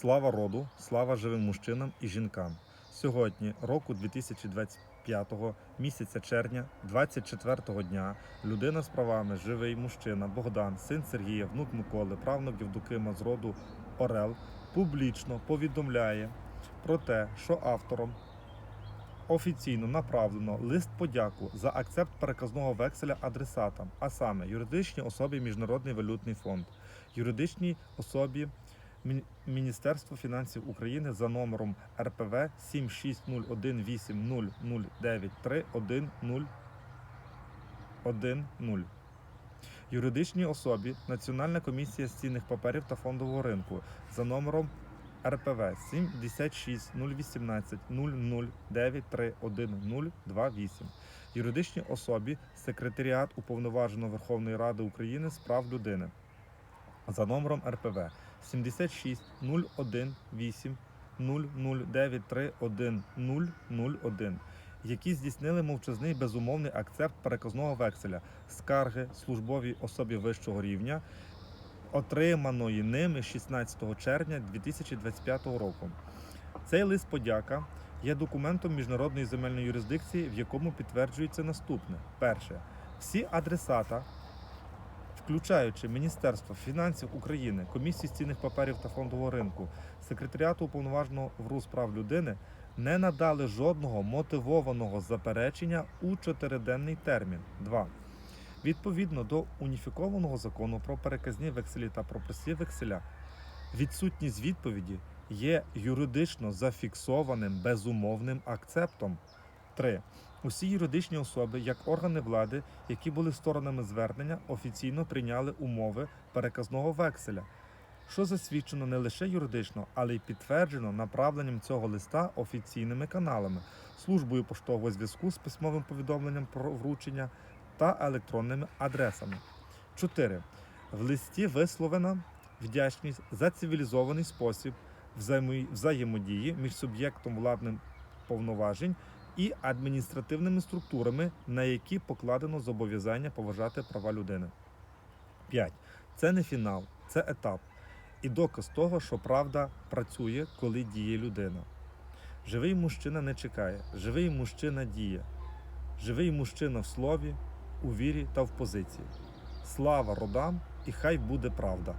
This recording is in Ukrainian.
Слава роду, слава живим мужчинам і жінкам. Сьогодні, року 2025 місяця червня, 24-го дня, людина з правами, живий мужчина Богдан, син Сергія, внук Миколи, правнук Євдокима з роду Орел, публічно повідомляє про те, що автором офіційно направлено лист подяку за акцепт переказного векселя адресатам, а саме юридичній особі Міжнародний валютний фонд, юридичній особі Мі- Міністерство фінансів України за номером РПВ 760180931010. Юридичній особі Національна комісія з цінних паперів та фондового ринку за номером РПВ 760880931028. Юридичній особі Секретаріат Уповноваженого Верховної Ради України з прав людини за номером РПВ. 76018009311001, які здійснили мовчазний безумовний акцепт переказного векселя. Скарги службовій особі вищого рівня, отриманої ними 16 червня 2025 року. Цей лист подяка є документом міжнародної земельної юрисдикції, в якому підтверджується наступне: перше, всі адресата включаючи Міністерство фінансів України, Комісію з цінних паперів та фондового ринку, секретаріату уповноваженого з прав людини, не надали жодного мотивованого заперечення у чотириденний термін. 2. Відповідно до уніфікованого закону про переказні векселі та про прості векселя, відсутність відповіді є юридично зафіксованим безумовним акцептом. 3. Усі юридичні особи, як органи влади, які були сторонами звернення, офіційно прийняли умови переказного векселя, що засвідчено не лише юридично, але й підтверджено направленням цього листа офіційними каналами, службою поштового зв'язку з письмовим повідомленням про вручення та електронними адресами. 4. В листі висловлена вдячність за цивілізований спосіб взаємо- взаємодії між суб'єктом владним повноважень і адміністративними структурами, на які покладено зобов'язання поважати права людини. 5. Це не фінал, це етап. І доказ того, що правда працює, коли діє людина. Живий мужчина не чекає, живий мужчина діє. Живий мужчина в слові, у вірі та в позиції. Слава родам, і хай буде правда.